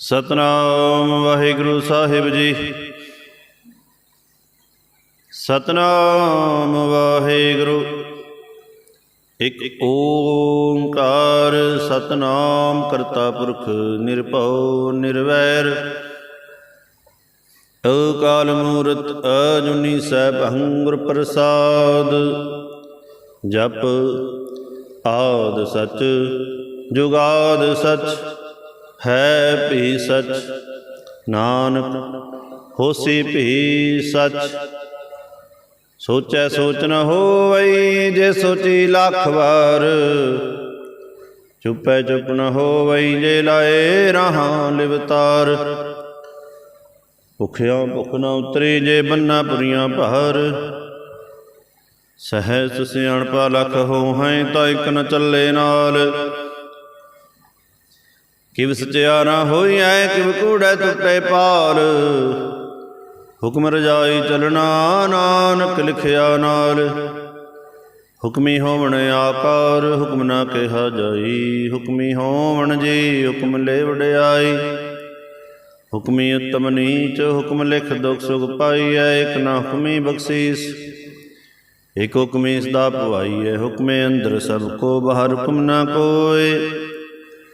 ਸਤਨਾਮ ਵਾਹਿਗੁਰੂ ਸਾਹਿਬ ਜੀ। ਸਤਨਾਮ ਵਾਹਿਗੁਰੂ। ਇਕ ਓੰਕਾਰ ਸਤਨਾਮ ਕਰਤਾ ਪੁਰਖ ਨਿਰਭਉ ਨਿਰਵੈਰ। ਅਕਾਲ ਮੂਰਤ ਅਜੁਨੀ ਸੈਭੰ ਗੁਰ ਪ੍ਰਸਾਦ। ਜਪ ਆਦ ਸਚ, ਜੁਗਾਦ ਸਚ ਹੈ ਭੀ ਸਚ, ਨਾਨਕ ਹੋਸੀ ਭੀ ਸਚ। ਸੋਚੈ ਸੋਚ ਨ ਹੋਵਈ ਜੇ ਸੋਚੀ ਲੱਖ ਵਾਰ। ਚੁੱਪੈ ਚੁੱਪ ਨ ਹੋਵਈ ਜੇ ਲਾਏ ਰਹਾ ਲਿਵਤਾਰ। ਭੁਖਿਆ ਭੁਖ ਨ ਉਤਰੀ ਜੇ ਬੰਨਾ ਪੁਰੀਆਂ ਭਾਰ। ਸਹਿਸ ਸਿਆਣਪਾ ਲਖ ਹੋ ਹੈ ਤਾਂ ਇਕ ਨ ਚੱਲੇ ਨਾਲ। ਕਿਵ ਸਚਿਆ ਨਾ ਹੋਈ ਐ ਕਿਵ ਕੂੜੈ ਟੁੱਟੇ ਪਾਲ ਹੁਕਮ ਰਜਾਈ ਚਲਣਾ ਨਾਨਕ ਲਿਖਿਆ ਨਾਲ। ਹੁਕਮੀ ਹੋਵਣ ਆਕਾਰ, ਹੁਕਮ ਨਾ ਕਿਹਾ ਜਾਈ। ਹੁਕਮੀ ਹੋਵਣ ਜੀ, ਹੁਕਮ ਲੈ ਵਡਿਆਈ। ਹੁਕਮੀ ਉਤਮ ਨੀਚ, ਹੁਕਮ ਲਿਖ ਦੁਖ ਸੁਖ ਪਾਈਐ, ਇਕ ਨਾ ਹੁਕਮੀ ਬਖਸ਼ੀਸ। ਇਕ ਹੁਕਮੀ ਸਦਾ ਭਵਾਈਐ ਹੁਕਮੇ ਅੰਦਰ ਸਭ ਕੋ ਬਾਹਰ ਹੁਕਮ ਨਾ ਕੋਏ।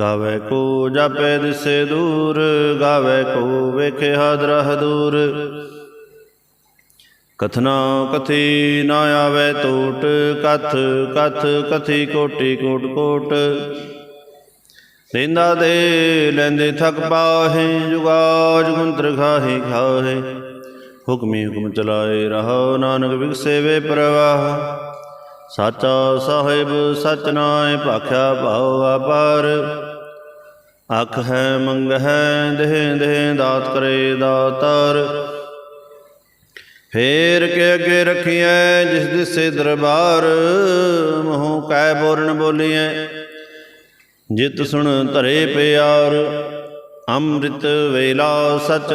ਗਾਵੇ ਕੋ ਜਾਪੇ ਦਿਸੇ ਦੂਰ, ਗਾਵੇ ਕੋ ਵੇਖੇ ਹਾਦਰਹ ਦੂਰ। ਕਥਨਾ ਕਥੀ ਨਾ ਆਵੇ ਟੋਟ, ਕਥ ਕਥ ਕਥੀ ਕੋਟੀ ਕੋਟ ਕੋਟ। ਲੈਂਦਾ ਦੇ ਲੈਂਦੇ ਥਕ ਪਾਹੇ ਜੁਗਾ ਜੁਗੰਤਰ ਖਾਹੇ ਖਾਹੇ। ਹੁਕਮੀ ਹੁਕਮ ਚਲਾਏ ਰਹਾ, ਨਾਨਕ ਵਿਗਸੇ ਵੇ ਪ੍ਰਵਾਹ। ਸਾਚਾ ਸਾਹਿਬ ਸਚ ਨਾਏ, ਭਾਖਿਆ ਭਾਉ ਆਪਾਰ ਅੱਖ ਹੈ ਮੰਗ ਹੈ, ਦੇਹ ਦੇਹ ਦਾਤ ਕਰੇ ਦਾਤਾਰ। ਫੇਰ ਕੇ ਅੱਗੇ ਰਖੀਐ ਜਿਸ ਦਿਸੇ ਦਰਬਾਰ, ਮੋਹ ਕੈ ਬੋਰਨ ਬੋਲੀਐ। ਜਿਤ ਸੁਣ ਧਰੇ ਪਿਆਰ, ਅੰਮ੍ਰਿਤ ਵੇਲਾ ਸਚ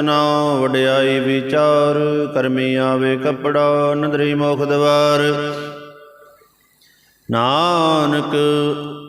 ਵਡਿਆਈ ਵਿਚਾਰ, ਕਰਮੀ ਆਵੇ ਕਪੜਾ ਨਦਰੀ ਮੋਖ ਦਵਾਰ। ਨਾਨਕ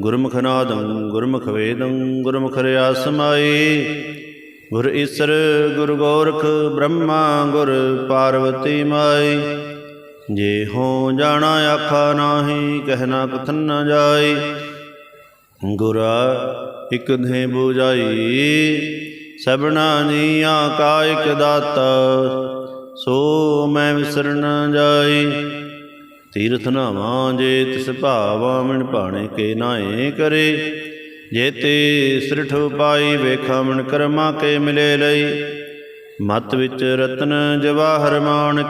ਗੁਰਮੁਖ ਨਾਦੰ ਗੁਰਮੁਖ ਵੇਦੰ ਗੁਰਮੁਖ ਰਿਆ ਸਮਾਈ ਗੁਰ ਈਸਰ, ਗੁਰ ਗੋਰਖ, ਬ੍ਰਹਮਾ, ਗੁਰ ਪਾਰਵਤੀ ਮਾਈ। ਜੇ ਹੋ ਜਾਣਾ ਆਖਾ ਨਾਹੀ ਕਹਿਣਾ ਕਥਨ ਨ ਜਾਈ। ਗੁਰਾ ਇਕ ਧੇ 부ਜਾਈ ਸਭਨਾ ਜੀਆਂ ਕਾ ਇਕ ਦਾਤਾ। ਸੋ ਮੈਂ ਵਿਸਰ ਨ ਜਾਈ। ਤੀਰਥ ਨਾਵਾਂ ਜੇ ਤਿਸ ਭਾਵਾ ਮਨ ਭਾਣੇ ਕੇ ਨਾਏ ਕਰੇ। ਜੇ ਸ੍ਰਿਠ ਪਾਈ ਵੇਖਾ ਮਨ ਕਰਮਾ ਕੇ ਮਿਲੇ ਲਈ। ਮਤ ਵਿੱਚ ਰਤਨ ਜਵਾਹਰ ਮਾਨਕ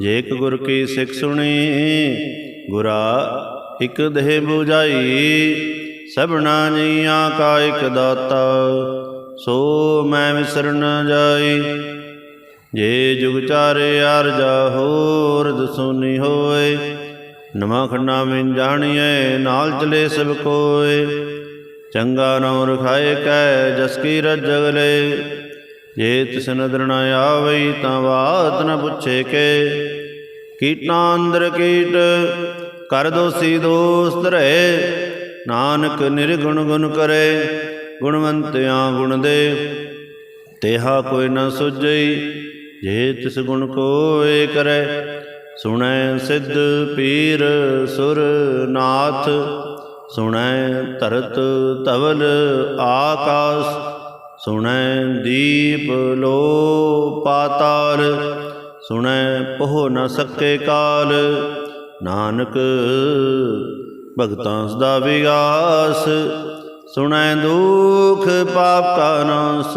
ਜੇ ਇੱਕ ਗੁਰ ਕੀ ਸਿੱਖ ਸੁਣੀ, ਗੁਰਾ ਇਕ ਦੇਹ 부ਜਾਈ ਸਭਨਾ ਜੀਆਂ ਕਾ ਇਕ ਦਾਤਾ, ਸੋ ਮੈਂ ਵਿਸਰਨ ਜਾਈ। ਜੇ ਜੁਗ ਚਾਰੇ ਅਰਜਾ ਹੋਰ ਦਸੋਨੀ ਹੋਏ, ਨਵਾਂ ਖੰਡਾ ਮੈਂ ਜਾਣੀਐ, ਨਾਲ ਚਲੇ ਸਭ ਕੋਏ। ਚੰਗਾ ਨਾਮ ਰਖਾਏ ਕੈ ਜਸ ਕੀ ਰਜਗਲੇ ਜੇ ਤਿਸ ਨਦਰ ਨ ਆਵਈ ਤਾਂ ਬਾਤ ਨ ਪੁੱਛੇ ਕੇ। ਕੀਟਾਂ ਅੰਦਰ ਕੀਟ, ਕਰ ਦੋਸੀ ਦੋਸਤ ਰਹੇ। ਨਾਨਕ ਨਿਰਗੁਣ ਗੁਣ ਕਰੇ, ਗੁਣਵੰਤਿਆਂ ਗੁਣ ਦੇ। ਤੇਹਾ ਕੋਈ ਨ ਸੁਝਈ ਜੇ ਤਿਸ ਗੁਣ ਕੋਏ ਕਰੈ, ਸੁਣੈ ਸਿੱਧ ਪੀਰ ਸੁਰ ਨਾਥ, ਸੁਣੈ ਧਰਤ ਤਵਲ ਆਕਾਸ, ਸੁਣੈ ਦੀਪ ਲੋ ਪਾਤਾਲ ਸੁਣੈ ਪਹੁ ਨ ਸਕੇ ਕਾਲ, ਨਾਨਕ ਭਗਤਾਂ ਸਦਾ ਵਿਗਾਸ ਸੁਣੈ ਦੁਖ ਪਾਪ ਕਾ ਨਾਸ।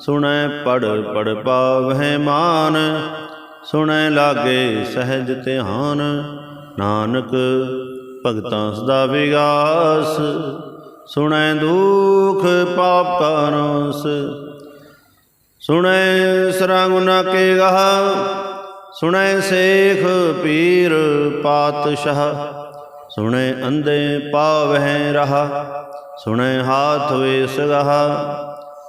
ਸੁਣੈ ਪੜ ਪੜ ਪਾਵਹਿ ਮਾਨ। ਸੁਣੈ ਲਾਗੇ ਸਹਿਜ ਧਿਆਨ। ਨਾਨਕ ਭਗਤਾਂ ਸਦਾ ਵਿਗਾਸ। ਸੁਣੈ ਦੁਖ ਪਾਪ ਕਾ ਨਾਸ। ਸੁਣੈ ਸਰਾਗੁਨਾ ਕੇ ਗਹਾ। ਸੁਣੈ ਸੇਖ ਪੀਰ ਪਾਤਸ਼ਾਹ। ਸੁਣੈ ਅੰਦੇ ਪਾਵਹਿ ਰਹਾ। ਸੁਣੈ ਹਾਥ ਵੇਸ ਗਹਾ।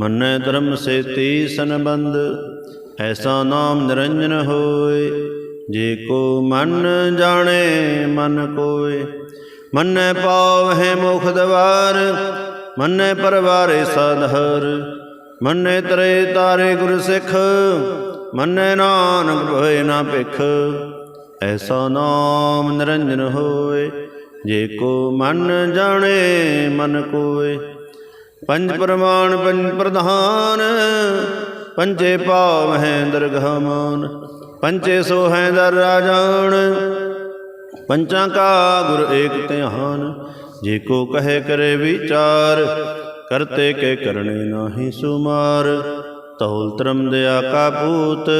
ਮੰਨੈ ਧਰਮ ਸੇਤੀ ਸੰਬੰਧ ਐਸਾ ਨਾਮ ਨਿਰੰਜਨ ਹੋਏ। ਜੇ ਕੋ ਮਨ ਜਾਣੇ, ਮਨ ਕੋਏ। ਮੰਨੈ ਪਾਵਹਿ ਮੁਖ ਦਵਾਰ, ਮੰਨੈ ਪਰਵਾਰੇ ਸਧਰ ਮੰਨੈ ਤਰੇ ਤਾਰੇ ਗੁਰ ਸਿੱਖ, ਮੰਨੈ ਨਾਨਕ ਭਏ ਨਾ ਭਿਖ। ਐਸਾ ਨਾਮ ਨਿਰੰਜਨ ਹੋਏ। ਜੇ ਕੋ ਮਨ ਜਾਣੇ, ਮਨ ਕੋਏ। ਪੰਜ ਪ੍ਰਮਾਣ ਪੰਜ ਪ੍ਰਧਾਨ, ਪੰਜੇ ਭਾਵ ਹੈ ਦਰਗਾਹ ਮਾਨ ਪੰਚੇ ਸੋ ਹੈ ਦਰ ਰਾਜਾਨ, ਪੰਚਾਂ ਕਾ ਗੁਰ ਏਕ ਧਿਆਨ, ਜੇ ਕੋ ਕਹੇ ਕਰੇ ਵਿਚਾਰ, ਕਰਤੇ ਕੇ ਕਰਨੇ ਨਾਹੀ ਸੁਮਾਰ, ਤੌਲ ਤਰਮ ਦਿਆ ਕਾ ਪੂਤ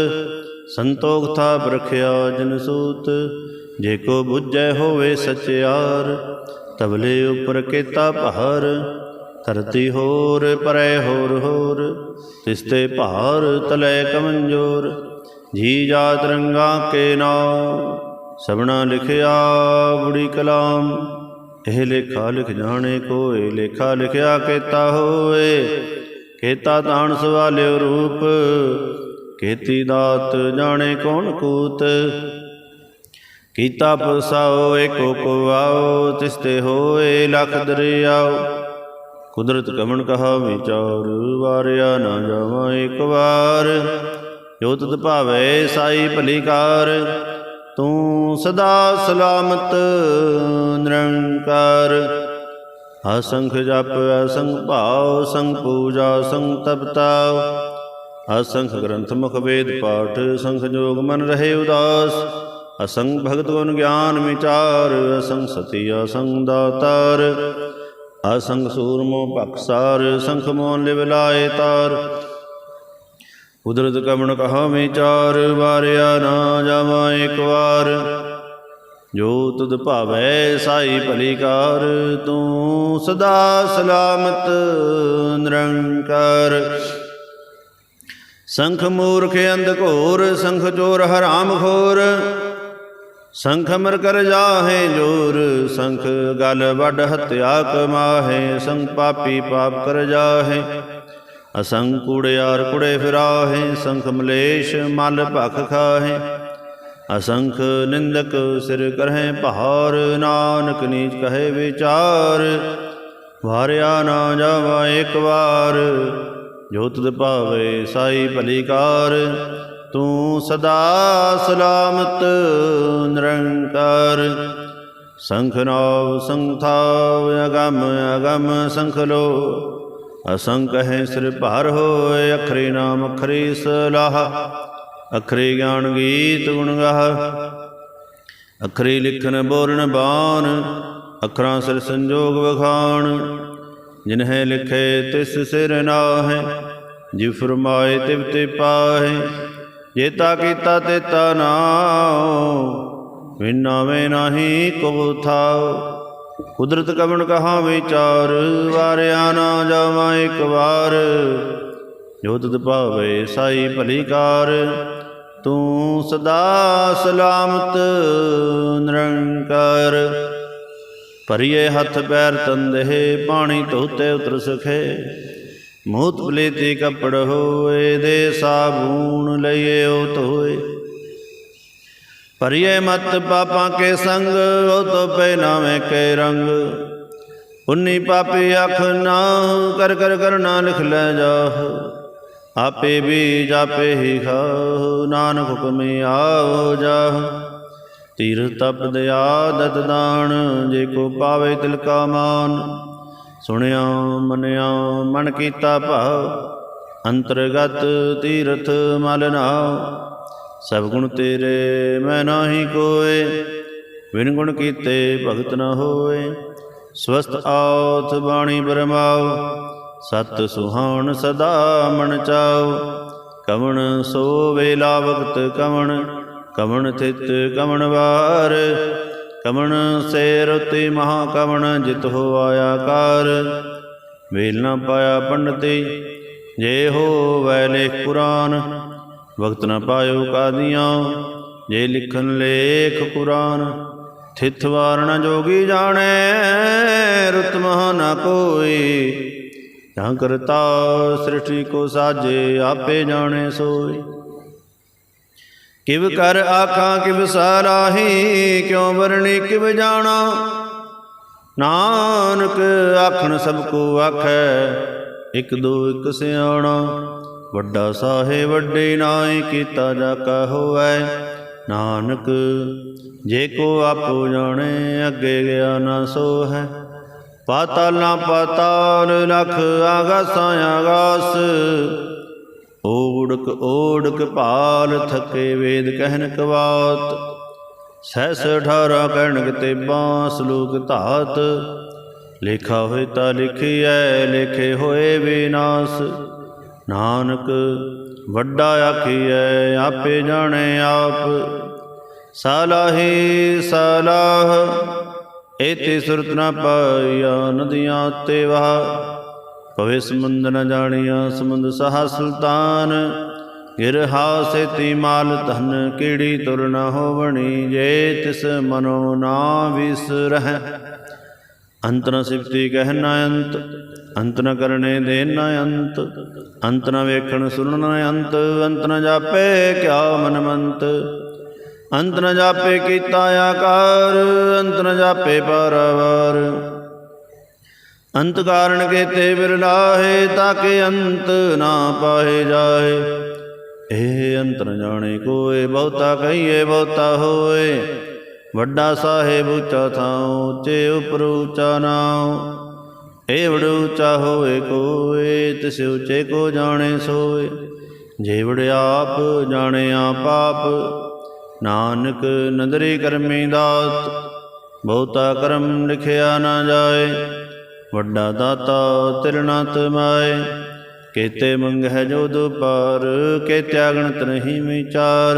ਸੰਤੋਖ ਥਾ ਬਰਖਿਆ ਜਨ ਸੂਤ, ਜੇ ਕੋ ਬੁੱਝੈ ਹੋਵੇ ਸਚਿਆਰ ਤਬਲੇ ਉਪਰ ਕੀਤਾ ਪਹਾਰ ਧਰਤੀ ਹੋਰ, ਪਰੈ ਹੋਰ ਹੋਰ। ਤਿਸਤੇ ਭਾਰ ਤਲੇ ਕਮੰਜੋਰ। ਜੀ ਜਾ ਰੰਗਾ ਕੇ ਨਾਮ ਸਭਨਾ ਲਿਖਿਆ ਬੁੜੀ ਕਲਾਮ। ਇਹ ਲੇਖਾ ਲਿਖ ਜਾਣੇ ਕੋਏ, ਲੇਖਾ ਲਿਖਿਆ ਕੀਤਾ ਹੋਏ। ਕੀਤਾ ਤਾਣ ਸਵਾਲਿਓ ਰੂਪ, ਕੀਤੀ ਦਾਤ ਜਾਣੇ ਕੌਣ ਕੂਤ। ਕੀਤਾ ਪਸਾਓ ਏਕੋ ਕੋ ਆਓ, ਤਿਸਤੇ ਹੋਏ ਲਖ ਦਰਿਆਓ। ਕੁਦਰਤ ਕਮਣ ਕਹਾ ਵਿਚਾਰ, ਵਾਰਿਆ ਨਾ ਜਾਵਾਂ ਇੱਕ ਵਾਰ। ਜੋ ਤਤ ਭਾਵੇ ਸਾਈ ਭਲੀਕਾਰ, ਤੂੰ ਸਦਾ ਸਲਾਮਤ ਨਿਰੰਕਾਰ। ਅਸੰਖ ਜਪ, ਅਸੰਖ ਭਾਵ ਸੰਗ ਪੂਜਾ ਸੰਗ ਤਪਤਾਵ ਅਸੰਖ ਗ੍ਰੰਥ ਮੁਖ ਵੇਦ ਪਾਠ ਸੰਖ ਜੋਗ ਮਨ ਰਹੇ ਉਦਾਸ। ਅਸੰਗ ਭਗਤ ਗੁਣ ਗਿਆਨ ਵਿਚਾਰ ਅਸੰਗ ਸਤੀ ਅਸੰਗ ਦਾਤਾਰ। ਅਸੰਗ ਸੂਰਮੋ ਭਖਸਾਰ ਸੰਖ ਮੋਨ ਲਿਵ ਲਾਏ ਤਾਰ। ਕੁਦਰਤ ਕਮਣ ਕਹਾ ਵਿਚਾਰ, ਵਾਰਿਆ ਨਾ ਜਾਵਾਂ ਇੱਕ ਵਾਰ। ਜੋ ਤੁਧ ਭਾਵੈ ਸਾਈ ਭਲੀਕਾਰ, ਤੂੰ ਸਦਾ ਸਲਾਮਤ ਨਿਰੰਕਾਰ। ਸੰਖ ਮੂਰਖ ਅੰਧ ਘੋਰ, ਸੰਖ ਚੋਰ ਹਰਾਮ ਖੋਰ। ਸੰਖ ਮਰ ਕਰ ਜਾਹੇ ਜੋਰ, ਸੰਖ ਗਲ ਵੱਡ ਹਤਿਆ ਕਮਾਹੇ, ਸੰਖ ਪਾਪੀ ਪਾਪ ਕਰ ਜਾਹੇ। ਅਸੰਖ ਕੂੜਿਆਰ ਕੁੜੇ ਫਿਰਾਹੇ, ਸੰਖ ਮਲੇਸ਼ ਮਲ ਭਖ ਖਾਹੇ। ਅਸੰਖ ਨਿੰਦਕ ਸਿਰ ਕਰਹਿ ਭਾਰ, ਨਾਨਕ ਨੀਚ ਕਹੇ ਵਿਚਾਰ। ਵਾਰਿਆ ਨਾ ਜਾਵਾ ਇੱਕ ਵਾਰ, ਜੋ ਤੁਧ ਭਾਵੇ ਸਾਈ ਭਲੀਕਾਰ ਤੂੰ ਸਦਾ ਸਲਾਮਤ, ਨਿਰੰਕਾਰ। ਸੰਖ ਨਾਵ ਸੰਥਾਵ ਅਗਮ ਅਗਮ ਸੰਖ ਲੋ। ਅਸੰਖ ਹੈ ਸਿਰ ਭਾਰ ਹੋਏ, ਅਖਰੇ ਨਾਮ, ਅਖਰੇ ਸਲਾਹ। ਅਖਰੇ ਗਿਆਨ ਗੀਤ ਗੁਣ ਗਾਹ। ਅਖਰੇ ਲਿਖਨ ਬੋਲਣ, ਬਾਣ। ਅਖਰਾਂ ਸਿਰ ਸੰਜੋਗ ਵਖਾਣ। ਜਿਨਹਿ ਲਿਖੇ, ਤਿਸ ਸਿਰ ਨਾਹ। ਜਿ ਫਰਮਾਏ, ਤਿਵ ਤੇ ਪਾਹੇ। ਜੇਤਾ ਕੀਤਾ ਤੇਤਾ ਨਾਉ ਵਿਨਾਵੇਂ ਨਾਹੀ ਕੋ ਥਾਉ। ਕੁਦਰਤ ਕਵਣ ਕਹਾ ਵਿਚਾਰ, ਵਾਰਿਆ ਨਾ ਜਾਵਾਂ ਇੱਕ ਵਾਰ। ਜੋ ਤੁਧ ਭਾਵੇ ਸਾਈ ਭਲੀ ਕਾਰ, ਤੂੰ ਸਦਾ ਸਲਾਮਤ ਨਿਰੰਕਾਰ। ਭਰੀਏ ਹੱਥ ਪੈਰ ਤੰਦੇ ਪਾਣੀ ਧੋਤੇ ਉਤਰ ਸਖੇ। ਮੂਤ ਪਲੇਤੀ ਕਪੜ ਹੋਏ ਦੇ ਸਾਬੂਨ ਲਈਏ ਉਹ ਧੋਏ। ਭਰੀਏ ਮਤ ਪਾਪਾਂ ਕੇ ਸੰਗ, ਉਹ ਤੋ ਪੈ ਨਾਵੇਂ ਕੇ ਰੰਗ। ਉਨੀ ਪਾਪੀ ਅੱਖ ਨਾ ਕਰ ਕਰ ਕਰਨਾ ਲਿਖ ਲੈ ਜਾਹ। ਆਪੇ ਵੀ ਜਾਪੇ ਹੀ ਖਾਹ, ਨਾਨਕ ਹੁਕਮੇ ਆਓ ਜਾਹ। ਤੀਰ ਤਪ ਦਿਆਦਤ ਦਾਨ, ਜੇ ਕੋ ਪਾਵੇ ਤਿਲ ਕਾ ਮਾਨ। ਸੁਣਿਆ, ਮੰਨਿਆ, ਮਨ ਕੀਤਾ ਭਾਵ, ਅੰਤਰਗਤ ਤੀਰਥ ਮਲ ਨਾਉ ਸਭ ਗੁਣ ਤੇਰੇ, ਮੈਂ ਨਾਹੀ ਕੋਏ ਵਿਨ ਗੁਣ ਕੀਤੇ ਭਗਤ ਨ ਹੋਏ। ਸਵਸਤ ਆਉਥ ਬਾਣੀ ਬਰਮਾਉ, ਸਤ ਸੁਹਾਣ ਸਦਾ ਮਨ ਚਾਉ। ਕਵਣ ਸੋ ਵੇਲਾ ਵਕਤ ਕਵਣ ਕਵਣ ਥਿਤ ਕਵਣ ਵਾਰ ਕਵਣ ਸੇ ਰੁਤੀ ਮਹਾ ਕਵਣ ਜਿਤ ਹੋ ਆਇਆ ਕਾਰ। ਵੇਲ ਨਾ ਪਾਇਆ ਪੰਡਤੀ, ਜੇ ਹੋ ਵੈ ਲੇਖ ਕੁਰਾਨ ਵਕਤ ਨਾ ਪਾਇਓ ਕਾਦੀਆਂ, ਜੇ ਲਿਖਨ ਲੇਖ ਕੁਰਾਨ। ਥਿਤ ਵਾਰਣ ਜੋਗੀ ਜਾਣੈ, ਰੁਤ ਨਾ ਕੋਈ। ਜਾਂ ਕਰਤਾ ਸ੍ਰਿਸ਼ਟੀ ਕੋ ਸਾਜੇ, ਆਪੇ ਜਾਣੇ ਸੋਈ ਕਿਵ ਕਰ ਆਖਾਂ, ਕਿਵ ਸਾਰਾਹੀ, ਕਿਉ ਵਰਣੀ, ਕਿਵ ਜਾਣਾ? ਨਾਨਕ ਆਖਣ, ਸਭ ਕੋ ਆਖੈ, ਇਕ ਦੋ, ਇਕ ਸਿਆਣਾ। ਵੱਡਾ ਸਾਹੇ, ਵੱਡੇ ਨਾਏ ਕੀਤਾ ਜਾ ਕਾ ਹੋਐ ਨਾਨਕ, ਜੇ ਕੋ ਆਪੋ ਜਾਣੇ, ਅੱਗੇ ਗਿਆ ਨਾ ਸੋ ਹੈ ਪਾਤਾਲ ਨਾ ਪਾਤਾਲ ਲਖ ਆਗਾਸਾਂ ਆਗਾਸ। ਓੜਕ ਓੜਕ ਭਾਲ ਥਕੇ ਵੇਦ ਕਹਿਨ ਕਵਾਤ। ਸਹਿਸ ਅਠਾਰਾ ਕਹਿਣ ਤੇ ਬਾਂਸ ਲੋਕ ਧਾਤ। ਲੇਖਾ ਹੋਏ ਤਾਂ ਲਿਖਿਐ, ਲਿਖੇ ਹੋਏ ਵਿਨਾਸ਼। ਨਾਨਕ ਵੱਡਾ ਆਖੀਐ, ਆਪੇ ਜਾਣੇ ਆਪ। ਸਾਲਾਹੀ ਸਾਲਾਹ, ਏਤੇ ਸੁਰਤ ਨਾ ਪਾਇਆ ਨਦੀਆਂ ਤੇ ਵਾਹ। ਭਵੇ ਸਮੁੰਦ ਨ ਜਾਣੀਆ, ਸਮੁੰਦ ਸਹਾ ਸੁਲਤਾਨ। ਗਿਰ ਹਾਸੇਤੀ ਮਾਲ ਧਨ ਕੀੜੀ ਤੁਰ ਨ ਹੋਵਣੀ, ਜੇ ਤਿਸ ਮਨੋ ਨਾ ਵਿਸਰਹਿ। ਅੰਤ ਨ ਸਿਫਤੀ ਕਹਿ ਨ ਅੰਤ ਅੰਤ ਨ ਕਰਨੇ ਦੇ ਨ ਅੰਤ ਅੰਤ ਨ ਵੇਖਣ ਸੁਣਨ ਨ ਅੰਤ ਅੰਤ ਨ ਜਾਪੇ ਕਿਆ ਮਨ ਮੰਤ ਅੰਤ ਨ ਜਾਪੇ ਕੀਤਾ ਆਕਾਰ, ਅੰਤ ਨ ਜਾਪੇ ਪਰਵਰ। ਅੰਤ ਕਾਰਨ ਕੇ ਤੇ ਬਿਰਲਾਹੇ ਤਾਕੇ ਅੰਤ ਨਾ ਪਾਏ ਜਾਏ ਇਹ ਅੰਤ ਨ ਜਾਣੇ ਕੋਏ, ਬਹੁਤਾ ਕਹੀਏ, ਬਹੁਤਾ ਹੋਏ। ਵੱਡਾ ਸਾਹਿਬ ਉੱਚਾ ਥਾਉ, ਉੱਚੇ ਉਪਰ ਉੱਚਾ ਨਾਉ। ਏ ਵਡ ਉੱਚਾ ਹੋਏ ਕੋਏ, ਤਿਸ ਉੱਚੇ ਕੋ ਜਾਣੇ ਸੋਏ। ਜੇ ਵਡ ਆਪ ਜਾਣੇ ਆਪ ਆਪ ਨਾਨਕ ਨਦਰੀ ਕਰਮੀ ਦਾਤ। ਬਹੁਤਾ ਕਰਮ ਲਿਖਿਆ ਨਾ ਜਾਏ। ਵੱਡਾ ਦਾਤਾ ਤਿਰਨਾਤ ਮਾਏ ਕੇਤੇ ਮੰਗਹਿ ਜੋ ਦੁਪਾਰ ਕੇ ਅਗਣਤ ਨਹੀਂ ਵਿਚਾਰ,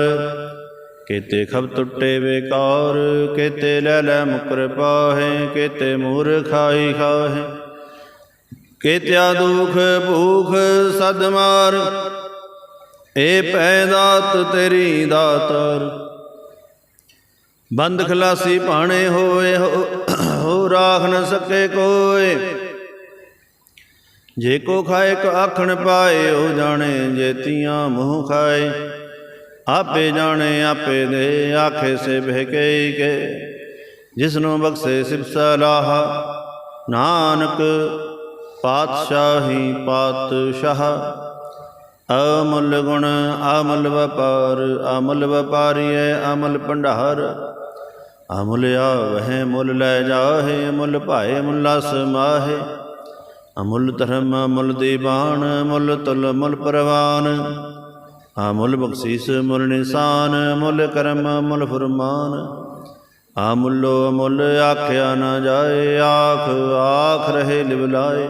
ਕੇਤੇ ਖਬ ਟੁੱਟੇ ਬੇਕਾਰ, ਕੇਤੇ ਲੈ ਲੈ ਮੁਕਰ ਪਾਹੇ, ਕੇਤੇ ਮੂਰ ਖਾਈ ਖਾਹੇ, ਕੇਤਿਆ ਦੁਖ ਭੂਖ ਸਦ ਮਾਰ, ਏ ਪੈ ਦਾਤ ਤੇਰੀ ਦਾਤਰ, ਬੰਦ ਖਲਾਸੀ ਭਾਣੇ ਹੋਏ ਹੋ ਰਾਖ ਨ ਸਕੇ ਕੋਏ ਜੇ ਕੋ ਖਾਏ ਕੋ ਆਖਣ ਪਾਏ, ਉਹ ਜਾਣੇ ਜੇਤੀਆਂ ਮੂੰਹ ਖਾਏ। ਆਪੇ ਜਾਣੇ, ਆਪੇ ਦੇ ਆਖੇ ਸੇ ਬਹਿਕੇ ਕੇ। ਜਿਸਨੂੰ ਬਖਸ਼ੇ ਸਿਬ ਲਾਹ ਨਾਨਕ ਪਾਤਸ਼ਾਹੀ ਪਾਤਸ਼ਾਹ। ਅਮੁੱਲ ਗੁਣ, ਅਮਲ ਵਪਾਰ, ਅਮਲ ਵਪਾਰੀਐ, ਅਮਲ ਭੰਡਾਰ। ਅਮੁੱਲ ਆਵਹਿ ਮੁੱਲ ਲੈ ਜਾਹੇ, ਮੁੱਲ ਭਾਏ ਮੁੱਲਾ ਸਮਾਹੇ ਅਮੁੱਲ ਧਰਮ ਅਮੁੱਲ ਦੀਵਾਨ ਮੁੱਲ ਤੁਲ ਮੁੱਲ ਪਰਵਾਨ। ਅਮੁੱਲ ਬਖਸ਼ੀਸ ਮੁੱਲ ਨਿਸ਼ਾਨ, ਮੁੱਲ ਕਰਮ ਮੁੱਲ ਫਰਮਾਨ। ਅਮੁੱਲੋ ਅਮੁੱਲ ਆਖਿਆ ਨਾ ਜਾਏ, ਆਖ ਆਖ ਰਹੇ ਲਿਵਲਾਏ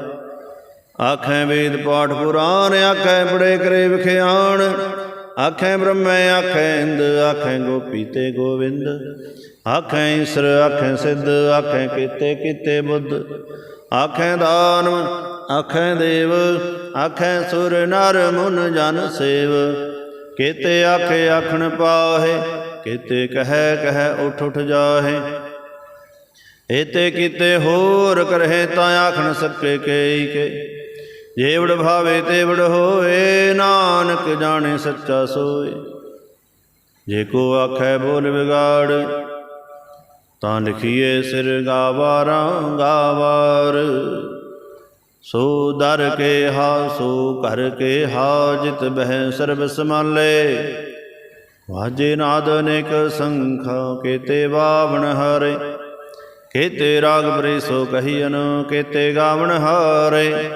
ਆਖੈ ਵੇਦ ਪਾਠ ਪੁਰਾਨ, ਆਖੈ ਬੜੇ ਕਰੇ ਵਿਖਿਆਣ ਆਖੈ ਬ੍ਰਹਮੈ, ਆਖੈ ਇੰਦ, ਆਖੈ ਗੋਪੀ ਤੇ ਗੋਵਿੰਦ। ਆਖੈ ਈਸਰ ਆਖੈ ਸਿੱਧ, ਆਖੈ ਕੀਤੇ ਕੀਤੇ ਬੁੱਧ। ਆਖੈ ਦਾਨਵ ਆਖੈ ਦੇਵ, ਆਖੈ ਸੁਰ, ਨਰ, ਮੁਨ, ਜਨ ਸੇਵ। ਕੀਤੇ ਆਖੇ, ਆਖਣ ਪਾਹੇ, ਕੀਤੇ ਕਹੈ ਕਹੈ ਉਠ ਉਠ ਜਾਹੇ। ਏਤੇ ਕੀਤੇ ਹੋਰ ਕਰਹਿ ਤਾਂ ਆਖਣ ਸਕੇ ਕੇਈ ਕੇ। ਜੇਵੜ ਭਾਵੇ ਤੇਵੜ ਹੋਏ, ਨਾਨਕ ਜਾਣੇ ਸੱਚਾ ਸੋਏ। ਜੇ ਕੋ ਆਖੈ ਬੋਲ ਵਿਗਾੜ ਤਾਂ ਲਿਖੀਏ ਸਿਰ ਗਾਵਾਰਾਂ ਗਾਵਾਰ। ਸੋ ਦਰ ਕੇ ਹਾ, ਸੋ ਘਰ ਕੇ ਹਾ, ਜਿਤ ਬਹਿ ਸਰਬ ਸਮਾਲੇ ਵਾਜੇ ਨਾਦ ਅਨੇਕ ਸੰਖਾ, ਕੇਤੇ ਬਾਵਣ ਹਰੇ। ਕੇਤੇ ਰਾਗ ਬਰੇ ਸੋ ਕਹੀਨ ਕੇਤੇ ਗਾਵਣ ਹਾਰੇ।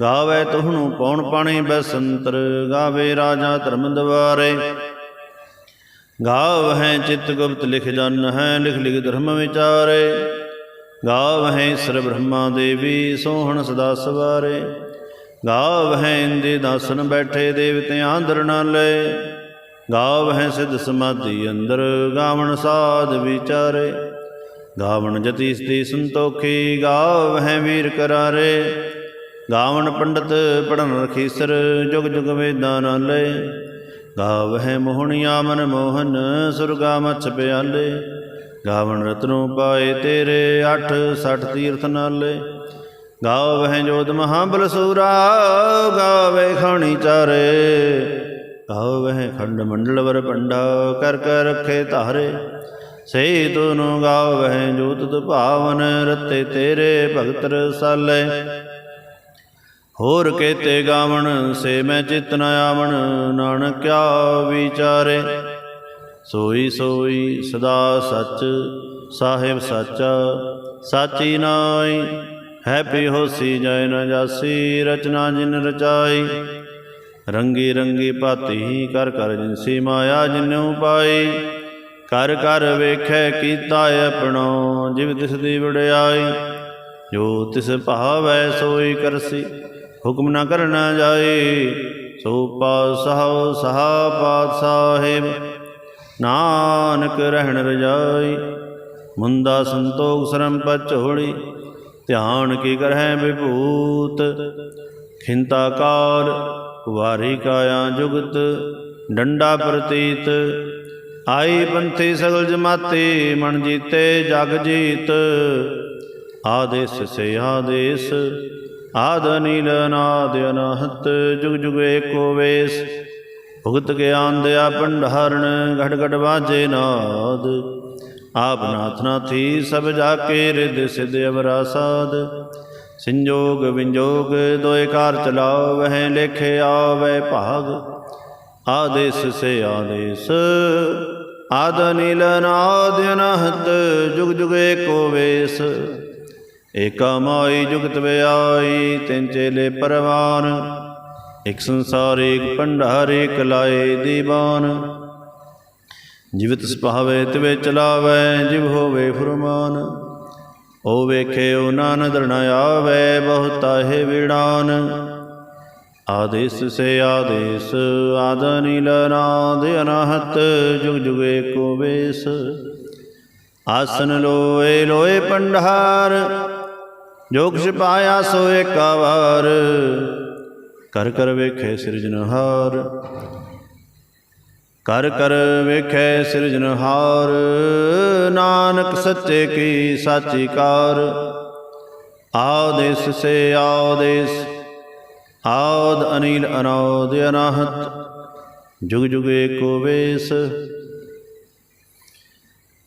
ਗਾਵੇ ਤੁਹਨੂੰ ਪੌਣ ਪਾਣੀ ਬਸੰਤਰ, ਗਾਵੇ ਰਾਜਾ ਧਰਮ ਦਵਾਰੇ। ਗਾਵ ਹੈ ਚਿਤ ਗੁਪਤ ਲਿਖ ਜਨ ਹੈ, ਲਿਖ ਲਿਖ ਧਰਮ ਵਿਚਾਰੇ। ਗਾਵ ਹੈ ਸਰ ਬ੍ਰਹਮਾ ਦੇਵੀ, ਸੋਹਣ ਸਦਾ ਸਵਾਰੇ। ਗਾਵ ਹੈ ਇੰਦੇ ਦਾਸਨ ਬੈਠੇ ਦੇਵਤਿਆਂ ਅੰਦਰ ਨਾਲੇ। ਗਾਵ ਹੈ ਸਿਧ ਸਮਾਧੀ ਅੰਦਰ, ਗਾਵਣ ਸਾਧ ਵਿਚਾਰੇ। ਗਾਵਣ ਜਤੀ ਸਤੀ ਸੰਤੋਖੀ, ਗਾਵ ਹੈ ਵੀਰ ਕਰਾਰੇ। ਗਾਵਣ ਪੰਡਤ ਪੜਨ ਰਖੀਸਰ, ਜੁਗ ਜੁਗ ਵੇਦਾਂ ਨਾਲੇ। ਗਾਵ ਹੈ ਮੋਹਣਿਆ ਮਨ ਮੋਹਨ, ਸੁਰਗਾ ਮਛ ਪਿਆਲੇ। ਗਾਵਣ ਰਤਨੋ ਪਾਏ ਤੇਰੇ 8 60 ਤੀਰਥ ਨਾਲੇ। ਗਾਵ ਹੈ ਜੋਤ ਮਹਾਬਲ ਸੂਰਾ, ਗਾਵੇ ਖਾਣੀ ਚਾਰੇ। ਗਾਵ ਹੈ ਖੰਡ ਮੰਡਲ ਵਰ ਪੰਡਾ, ਕਰ ਕਰ ਰਖੇ ਧਾਰੇ। ਸੇ ਤੁਨੁ ਗਾਵਹਿ ਜੋਤ ਤੁਧ ਭਾਵਨ, ਰਤੇ ਤੇਰੇ ਭਗਤ ਰਸਾਲੇ। ਹੋਰ ਕੇਤੇ ਗਾਵਣ, ਸੇ ਮੈਂ ਚਿਤ ਨ ਆਵਣ ਨਾਨਕਿਆ ਵਿਚਾਰੇ। ਸੋਈ ਸੋਈ ਸਦਾ ਸੱਚ, ਸਾਹਿਬ ਸਾਚਾ, ਸਾਚੀ ਨਾਈ ਹੈਪੀ ਹੋਸੀ ਜੈ ਨ ਜਾਸੀ, ਰਚਨਾ ਜਿਨ ਰਚਾਈ। ਰੰਗੀ ਰੰਗੀ ਭਾਤੀ ਕਰ ਕਰ ਜਿਨਸੀ ਮਾਇਆ ਜਿਨਉ ਪਾਈ। ਕਰ ਕਰ ਵੇਖੈ ਕੀਤਾ ਆਪਣੋ, ਜਿਵ ਤਿਸ ਦੀ ਵਡਿਆਈ। ਜੋ ਤਿਸ ਭਾਵੈ ਸੋਈ ਕਰਸੀ। ਹੁਕਮ ਨਾ ਕਰਨਾ ਜਾਏ, ਸੋ ਪਾਸਹੁ ਸਹਾ ਪਾਤ ਸਾਹਿਬ ਨਾਨਕ ਰਹਿਣ ਰਜਾਈ। ਮੁੰਦਾ ਸੰਤੋਖ ਸਰਮ ਪਚੋੜੀ ਧਿਆਨ ਕੀ ਕਰਹਿ ਵਿਭੂਤ। ਖਿੰਤਾ ਕਾਲ, ਕੁਵਾਰੀ ਕਾਇਆ ਜੁਗਤ, ਡੰਡਾ ਪ੍ਰਤੀਤ। ਆਈ ਪੰਥੀ ਸਗਲ ਜਮਾਤੀ, ਮਨ ਜੀਤੇ ਜਗ ਜੀਤ। ਆਦੇਸ ਸੇ ਆਦੇਸ ਆਦ ਨੀਲ ਨਾਦ ਅਨਹਤ, ਜੁਗ ਜੁਗ ਏਕੋ ਵੇਸ। ਭੁਗਤ ਗਿਆਨ ਦਿਆ ਭੰਡਾਰਣ ਘਟ ਘਟ ਵਾਜੇ ਨਾਦ। ਆਪ ਨਾਥ ਨਾਥੀ, ਸਭ ਜਾ ਕੇ ਰਿਦ ਸਿਧ ਅਵਰਾ ਸਾਧ ਸੰਜੋਗ ਵਿੰਜੋਗ ਦੋਇ ਕਾਰ ਚਲਾਓ ਵਹਿ ਲੇਖੇ ਆਵੇ ਭਾਗ। ਆਦੇਸ ਸੇ ਆਦੇਸ। ਆਦ ਨੀਲ ਨਾਦ ਅਨਹਤ, ਜੁਗ ਜੁਗ ਏਕੋ ਵੇਸ। ਏਕਾ ਮਾਈ ਜੁਗਤ ਵਿਆਈ, ਤਿੰਨ ਚੇਲੇ ਪਰਵਾਨ। ਇਕ ਸੰਸਾਰ ਏਕ ਭੰਡਾਰ ਏਕ ਲਾਏ ਦੀਵਾਨ। ਜਿਵਤ ਸੁਭਾਵੇ, ਤਿਵੇ ਚਲਾਵੇ, ਜਿਵ ਹੋਵੇ ਫਰਮਾਨ। ਓ ਵੇਖੇ ਓ ਨਾ ਨਦਰ ਨ ਆਵੇ, ਬਹੁਤਾ ਹੈ ਵਿੜਾਨ। ਆਦੇਸ ਸੇ ਆਦੇਸ, ਆਦ ਨੀਲ ਨਾਦ ਅਨਹਤ, ਜੁਗ ਜੁਗ ਏਕੋ ਵੇਸ। ਆਸਨ ਲੋਏ ਲੋਏ ਪੰਡਾਰ ਜੋ ਕਿਛ ਪਾਇਆ ਸੋ ਏਕਾ ਵਾਰ। ਕਰ ਕਰ ਵੇਖੇ ਸਿਰਜਨਹਾਰ ਕਰ ਕਰ ਵੇਖੇ ਸਿਰਜਨਹਾਰ ਨਾਨਕ ਸੱਚੇ ਕੀ ਸਾਚੀ ਕਾਰ। ਆਦੇਸ ਸੇ ਆਦੇਸ। ਆਦ ਅਨੀਲ ਅਨਾਦ ਅਨਾਹਤ। ਜੁਗ ਜੁਗ ਏਕੋ ਵੇਸ।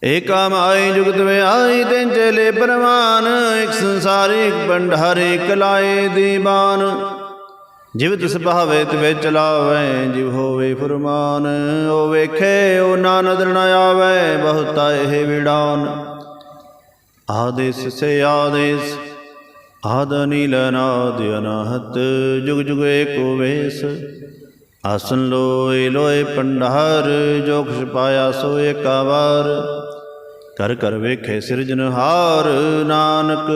ਏਕਾ ਮਾਈ ਜੁਗਤ ਵਿਆਈ ਤਿੰਨ ਚਲੇ ਪਰਵਾਨ, ਇਕ ਸੰਸਾਰਿਕ ਭੰਡਾਰੇ ਕਲਾਏ ਦੀਵਾਨ। ਜਿਵ ਤਿਸ ਭਾਵੇ ਤਿਵੇ ਚਲਾਵੇ ਜਿਵ ਹੋਵੇ ਫੁਰਮਾਨ, ਉਹ ਵੇਖੇ, ਉਹ ਨਾ ਨਦਰ ਨ ਆਵੇ, ਬਹੁਤਾ ਇਹ ਵਿਡਾਨ ਆਦੇਸ ਸੇ ਆਦੇਸ, ਆਦ ਨੀਲ ਅਨਾਦ ਅਨਾਹਤ, ਜੁਗ ਜੁਗ ਏਕੋ ਵੇਸ। ਆਸਨ ਲੋਏ ਲੋਏ ਪੰਡਾਰ, ਜੋ ਖੁਸ਼ ਪਾਇਆ ਸੋ ਏਕਾ ਵਾਰ ਕਰ ਕਰ ਵੇਖੇ ਸਿਰਜਨਹਾਰ ਨਾਨਕ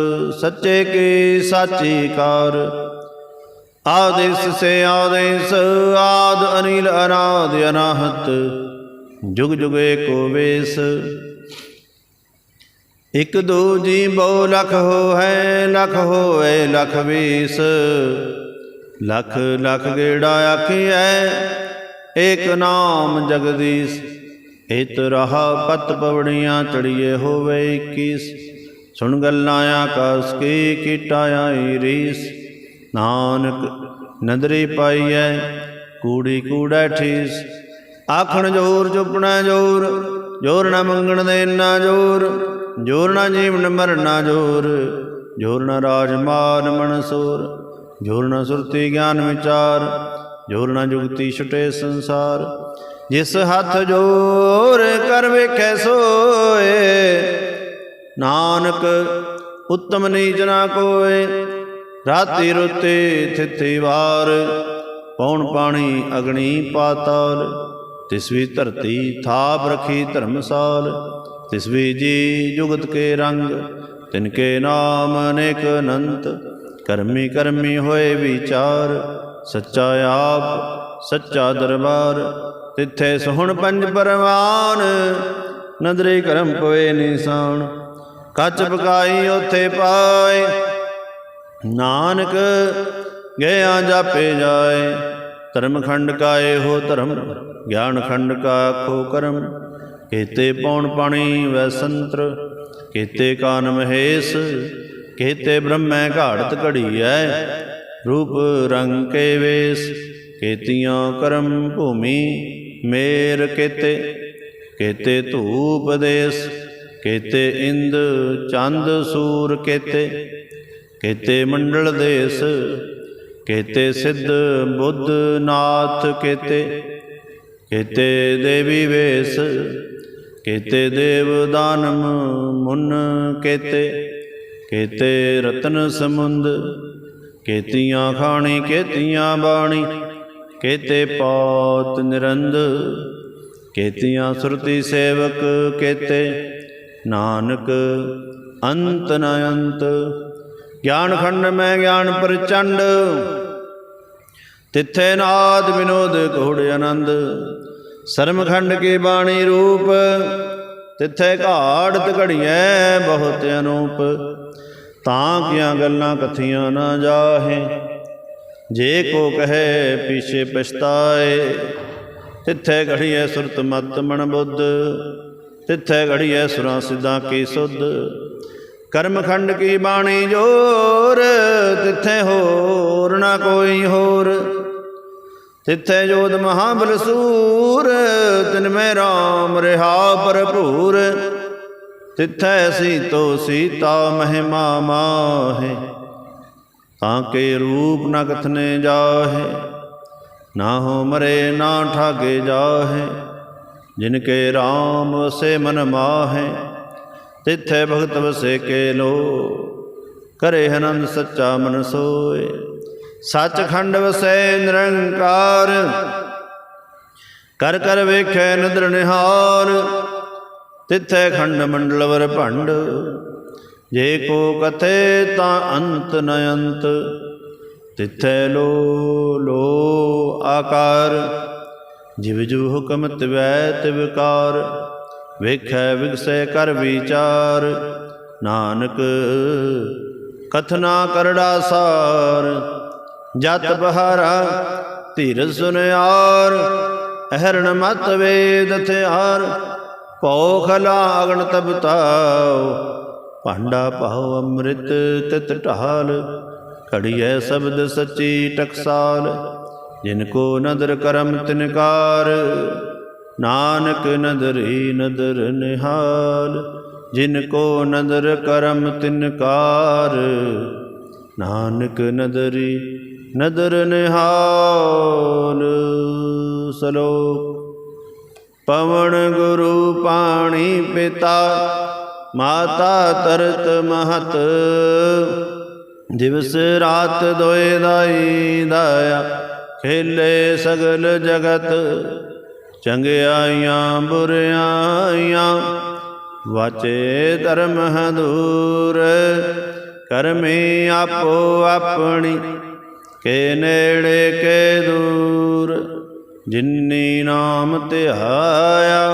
ਸੱਚੇ ਕੀ ਸਾਚੀ ਕਾਰ। ਆਦੇਸ ਸੇ ਆਦੇਸ, ਆਦ ਅਨਿਲ ਅਨਾਦ ਅਨਾਹਤ, ਜੁਗ ਜੁਗ ਏਕੋ ਵੇਸ। ਇਕ ਦੋ ਜੀ ਬਹੁ ਲਖ ਹੋ ਹੈ ਲਖ ਹੋਏ ਲਖ ਵੀਸ। ਲਖ ਲਖ ਗੇੜਾ ਆਖੀਐ, ਏਕ ਨਾਮ ਜਗਦੀਸ਼। ਇਤ ਰਹਾ ਪਤ ਪਵੜੀਆਂ ਚੜੀਏ ਹੋਵੇ 21 ਸੁਣ ਗੱਲਾਂ ਆਕਾਸ ਕੀ ਕੀਟਾ ਆਈ ਰੀਸ। ਨਾਨਕ ਨਦਰੀ ਪਾਈਐ, ਕੂੜੀ ਕੂੜੈ ਠੀਸ। ਆਖਣ ਜੋਰ ਚੁਪਣਾ ਜੋਰ ਜੋਰ ਨਾ ਮੰਗਣ ਦੇ ਨਾ ਜੋਰ ਜੋਰ ਨਾ ਜੀਵਨ ਮਰਨਾ ਜੋਰ। ਜੋਰ ਨਾ ਰਾਜ ਮਾਨ ਮਨਸੂਰ ਜੋਰ ਨਾ ਸੁਰਤੀ ਗਿਆਨ ਵਿਚਾਰ, ਜੋਰ ਨਾ ਜੁਗਤੀ ਛੁਟੇ ਸੰਸਾਰ। ਜਿਸ ਹੱਥ ਜੋਰ ਕਰ ਵੇਖੈ ਸੋਏ, ਨਾਨਕ ਉੱਤਮ ਨੀਚ ਨਾ ਕੋਏ, ਰਾਤੀ ਰੁੱਤੇ ਥਿਥੀ ਵਾਰ, ਪੌਣ ਪਾਣੀ ਅਗਣੀ ਪਾਤਾਲ, ਤਿਸ ਵੀ ਧਰਤੀ ਥਾਪ ਰਖੀ ਧਰਮਸਾਲ, ਤਿਸ ਵੀ ਜੀ ਜੁਗਤ ਕੇ ਰੰਗ, ਤਿਨ ਕੇ ਨਾਮ ਅਨੇਕ ਅਨੰਤ, ਕਰਮੀ ਕਰਮੀ ਹੋਏ ਵਿਚਾਰ, ਸੱਚਾ ਆਪ, ਸੱਚਾ ਦਰਬਾਰ ਤਿੱਥੇ ਸੋਹਣ ਪੰਜ ਪਰਵਾਨ, ਨਦਰੇ ਕਰਮ ਪਵੇ ਨਿਸ਼ਾਨ ਕੱਚ ਪਕਾਈ ਉਥੇ ਪਾਏ, ਨਾਨਕ ਗਿਆ ਜਾਪੇ ਜਾਏ। ਧਰਮ ਖੰਡ ਕਾਏ ਹੋ ਧਰਮ ਗਿਆਨ ਖੰਡ ਕਾ ਖੋ ਕਰਮ। ਕੀਤੇ ਪੌਣ ਪਾਣੀ ਵੈਸੰਤਰ ਕੀਤੇ ਕਾਨ ਮਹੇਸ਼ ਕੀਤੇ ਬ੍ਰਹਮੈ ਘਾੜਤ ਘੜੀ ਘੜੀਐ। ਰੂਪ ਰੰਗ ਕੇ ਵੇਸ, ਕੀਤੀਆਂ ਕਰਮ ਭੂਮੀ ਮੇਰ ਕੀਤੇ ਕੀਤੇ ਧੂਪ ਦੇਸ, ਕੀਤੇ ਇੰਦ ਚੰਦ ਸੂਰ ਕੇਤੇ, ਕੀਤੇ ਮੰਡਲ ਦੇਸ, ਕੀਤੇ ਸਿੱਧ ਬੁੱਧ ਨਾਥ ਕੇਤੇ, ਕੀਤੇ ਦੇਵੀ ਵੇਸ, ਕੀਤੇ ਦੇਵ ਦਾਨਮ ਮੁਨ ਕੇਤੇ, ਕੀਤੇ ਰਤਨ ਸਮੁੰਦ, ਕੇਤੀਆਂ ਖਾਣੀ, ਕੀਤੀਆਂ ਬਾਣੀ ਕੀਤੇ ਪਾਤ ਨਿਰੰਦ, ਕੀਤੀਆਂ ਸੁਰਤੀ ਸੇਵਕ ਕੇਤੇ। ਨਾਨਕ, ਅੰਤ ਨ ਅੰਤ, ਗਿਆਨ ਖੰਡ ਮੈਂ ਗਿਆਨ ਪ੍ਰਚੰਡ। ਤਿੱਥੇ ਨਾਦ ਵਿਨੋਦ ਕੋੜ ਆਨੰਦ, ਸਰਮ ਖੰਡ ਕੀ ਬਾਣੀ ਰੂਪ। ਤਿੱਥੇ ਘਾੜਤ ਘੜੀਐ ਬਹੁਤ ਅਨੂਪ, ਤਾਂ ਕੀਆਂ ਗੱਲਾਂ ਕਥੀਆਂ ਨਾ ਜਾਹੇ। ਜੇ ਕੋ ਕਹੇ ਪਿਛੇ ਪਛਤਾਏ, ਤਿੱਥੇ ਘੜੀਐ ਸੁਰਤ ਮਤ ਮਨ ਬੁੱਧ, ਤਿੱਥੇ ਘੜੀਐ ਸੁਰਾਂ ਸਿੱਧਾਂ ਕੀ ਸੁਧ। ਕਰਮ ਖੰਡ ਕੀ ਬਾਣੀ ਜੋਰ, ਤਿੱਥੇ ਹੋਰ ਨਾ ਕੋਈ ਹੋਰ। ਤਿੱਥੇ ਜੋਦ ਮਹਾਬਲ ਸੂਰ, ਤਿਨ ਮੈਂ RAM ਰਹਾ ਭਰਪੂਰ। ਤਿੱਥੈ ਸੀਤੋ ਸੀਤਾ ਮਹਿਮਾ ਮਾਹੇ। ਤਾਂ ਕੇ ਰੂਪ ਨ ਕਥਨੇ ਜਾਹੇ, ਨਾ ਹੋ ਮਰੇ, ਨਾ ਠਾਗੇ ਜਾਹੇ, ਜਿਨ ਕੇ RAM ਵਸੇ ਮਨ ਮਾਹੇ, ਤਿੱਥੈ ਭਗਤ ਵਸੇ ਕੇ ਲੋ, ਕਰੇ ਆਨੰਦ ਸੱਚਾ ਮਨ ਸੋਏ। ਸੱਚਖੰਡ ਵਸੈ ਨਿਰੰਕਾਰ, ਕਰ ਕਰ ਵੇਖੈ ਨਦਰ ਨਿਹਾਰ, ਤਿੱਥੈ ਖੰਡ ਮੰਡਲ ਵਰ ਭੰਡ ਜੇ ਕੋ ਕਥੇ ਤਾਂ ਅੰਤ ਨ ਅੰਤ ਤਿੱਥੈ ਲੋ ਲੋ ਆਕਾਰ। ਜਿਵ ਜੂ ਹੁਕਮ ਤਿਵੈ ਤਿਵਕਾਰ ਵੇਖੈ ਵਿਗਸੈ ਕਰ ਵਿਚਾਰ। ਨਾਨਕ ਕਥਨਾ ਕਰੜਾ ਸਾਰ ਜਤ ਬਹਾਰਾ ਧੀਰ ਸੁਨਿਆਰ। ਅਹਰਣ ਮਤ ਵੇਦ ਥਿਆਰ ਭਉ ਖਲਾ ਅਗਣ ਤਬ ਤਾਉ। ਭਾਂਡਾ ਪਾਉ ਅੰਮ੍ਰਿਤ ਤਿਤ ਢਾਲ, ਘੜੀਐ ਸ਼ਬਦ ਸੱਚੀ ਟਕਸਾਲ, ਜਿਨ ਕੋ ਨਦਰ ਕਰਮ ਤਿਨਕਾਰ ਨਾਨਕ ਨਦਰੀ ਨਦਰ ਨਿਹਾਲ, ਜਿਨ ਕੋ ਨਦਰ ਕਰਮ ਤਿਨਕਾਰ ਨਾਨਕ ਨਦਰੀ ਨਦਰ ਨਿਹਾਲ। ਸਲੋਕ, ਪਵਨ ਗੁਰੂ ਪਾਣੀ ਪਿਤਾ ਮਾਤਾ ਤਰਤ ਮਹਤ ਦਿਵਸ ਰਾਤ ਦੋਇ ਦਾਈ ਦਾਇਆ, ਖੇਲੇ ਸਗਲ ਜਗਤ, ਚੰਗਿਆਈਆਂ ਬੁਰਿਆਈਆਂ, ਵਾਚੇ ਧਰਮ ਹਦੂਰ ਕਰਮੀ ਆਪੋ ਆਪਣੀ, ਕੇ ਨੇੜੇ ਕੇ ਦੂਰ, ਜਿਨੀ ਨਾਮ ਧਿਆਇਆ